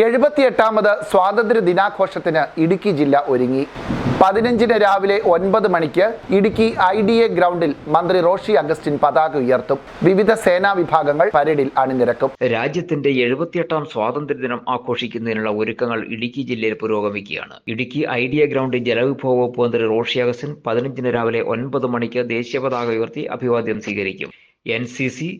എഴുപത്തിയെട്ടാമത് സ്വാതന്ത്ര്യ ദിനാഘോഷത്തിന് ഇടുക്കി ജില്ല ഒരുങ്ങി. പതിനഞ്ചിന് രാവിലെ ഒൻപത് മണിക്ക് ഇടുക്കി ഐ ഡി എ ഗ്രൗണ്ടിൽ മന്ത്രി റോഷി അഗസ്റ്റിൻ പതാക ഉയർത്തും. വിവിധ സേനാ വിഭാഗങ്ങൾ പരേഡിൽ അണിനിരക്കും. രാജ്യത്തിന്റെ എഴുപത്തിയെട്ടാം സ്വാതന്ത്ര്യദിനം ആഘോഷിക്കുന്നതിനുള്ള ഒരുക്കങ്ങൾ ഇടുക്കി ജില്ലയിൽ പുരോഗമിക്കുകയാണ്. ഇടുക്കി ഐ ഡി എ ഗ്രൗണ്ടിൽ ജലവിഭവ വകുപ്പ് മന്ത്രി റോഷി അഗസ്റ്റിൻ പതിനഞ്ചിന് രാവിലെ ഒൻപത് മണിക്ക് ദേശീയ പതാക ഉയർത്തി അഭിവാദ്യം സ്വീകരിക്കും. N C C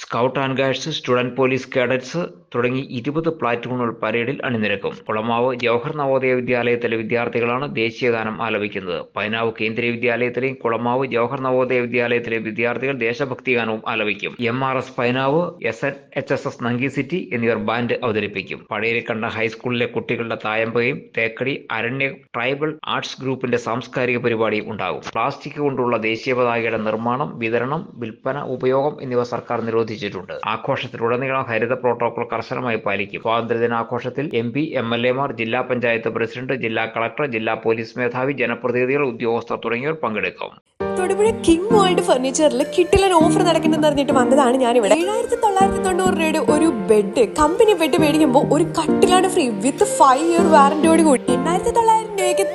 scout and guides student police cadets തുടങ്ങി ഇരുപത് പ്ലാറ്റൂണുകൾ പരേഡിൽ അണിനിരക്കും. കുളമാവ് ജവഹർ നവോദയ വിദ്യാലയത്തിലെ വിദ്യാർത്ഥികളാണ് ദേശീയഗാനം ആലപിക്കുന്നത്. പൈനാവ് കേന്ദ്രീയ വിദ്യാലയത്തിലെയും കുളമാവ് ജവഹർ നവോദയ വിദ്യാലയത്തിലെ വിദ്യാർത്ഥികൾ ദേശഭക്തി ഗാനവും ആലപിക്കും. M R S Painavu S N H S S Nanki city എന്നിവർ ബാൻഡ് അവതരിപ്പിക്കും. പഴയരിക്കണ്ട ഹൈസ്കൂളിലെ കുട്ടികളുടെ തായമ്പയും തേക്കടി അരണ്യ ട്രൈബൽ ആർട്സ് ഗ്രൂപ്പിന്റെ സാംസ്കാരിക പരിപാടിയും ഉണ്ടാകും. പ്ലാസ്റ്റിക് കൊണ്ടുള്ള ദേശീയ പതാകയുടെ നിർമ്മാണം വിതരണം വിൽപ്പന ഉപയോഗം എന്നിവ സർക്കാർ നിരോധിച്ചിട്ടുണ്ട് ആഘോഷത്തിലുടനീളം ഹരിത പ്രോട്ടോകോൾ കർശനമായി പാലിക്കും. സ്വാതന്ത്ര്യദിനാഘോഷത്തിൽ എം പി എം എൽ എമാർ ജില്ലാ പഞ്ചായത്ത് പ്രസിഡന്റ് ജില്ലാ കളക്ടർ ജില്ലാ പോലീസ് മേധാവി ജനപ്രതിനിധികൾ ഉദ്യോഗസ്ഥർ തുടങ്ങിയവർ പങ്കെടുക്കും. തൊടുപുഴ കിങ് വേൾഡ് ഫർണിച്ചറിൽ കിട്ടിലൻ ഓഫർ നടക്കുന്നെന്ന് അറിഞ്ഞിട്ട് വന്നതാണ് ഞാൻ ഇവിടെ ഏഴായിരത്തി തൊള്ളായിരത്തി തൊണ്ണൂറ് രൂപയുടെ ഒരു ബെഡ് കമ്പനി ബെഡ് മേടിക്കുമ്പോൾ ഒരു കട്ടിലാണ് ഫ്രീ വിത്ത് ഫൈവ് ഇയർ വാറന്റിയോട് കൂടി. എണ്ണായിരത്തി തൊള്ളായിരം രൂപയ്ക്ക്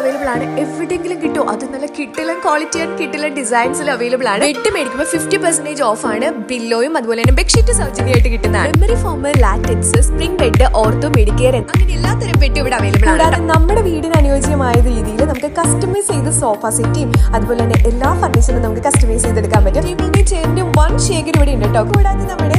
അവൈലബിൾ ആണ്. എവിടെയെങ്കിലും കിട്ടും? അത് നല്ല കിട്ടിലും ക്വാളിറ്റി ആൻഡ് കിട്ടിലും ഡിസൈൻസിൽ അവൈലബിൾ ആണ്. ബെഡ് മേടിക്കുമ്പോൾ ഫിഫ്റ്റി പെർസെന്റേജ് ഓഫ് ആണ്. ബില്ലോയും അതുപോലെ തന്നെ ബെഡ്ഷീറ്റ് സൗജന്യമായിട്ട് കിട്ടുന്നതാണ് memory foam latex spring bed ortho medicare അങ്ങനെ എല്ലാത്തരം ബെഡ് ഇവിടെ അവൈലബിൾ ആണ്. കൂടാതെ നമ്മുടെ വീടിന് അനുയോജ്യമായ രീതിയിൽ നമുക്ക് കസ്റ്റമൈസ് ചെയ്ത് സോഫ സെറ്റും അതുപോലെ തന്നെ എല്ലാ ഫർണിച്ചറും നമുക്ക് കസ്റ്റമൈസ് ചെയ്തെടുക്കാൻ പറ്റും. ടേബിളിന്റെ വൺ ഷേഗർ ഇവിടെ ഉണ്ട് കേട്ടോ കൂടാതെ നമ്മുടെ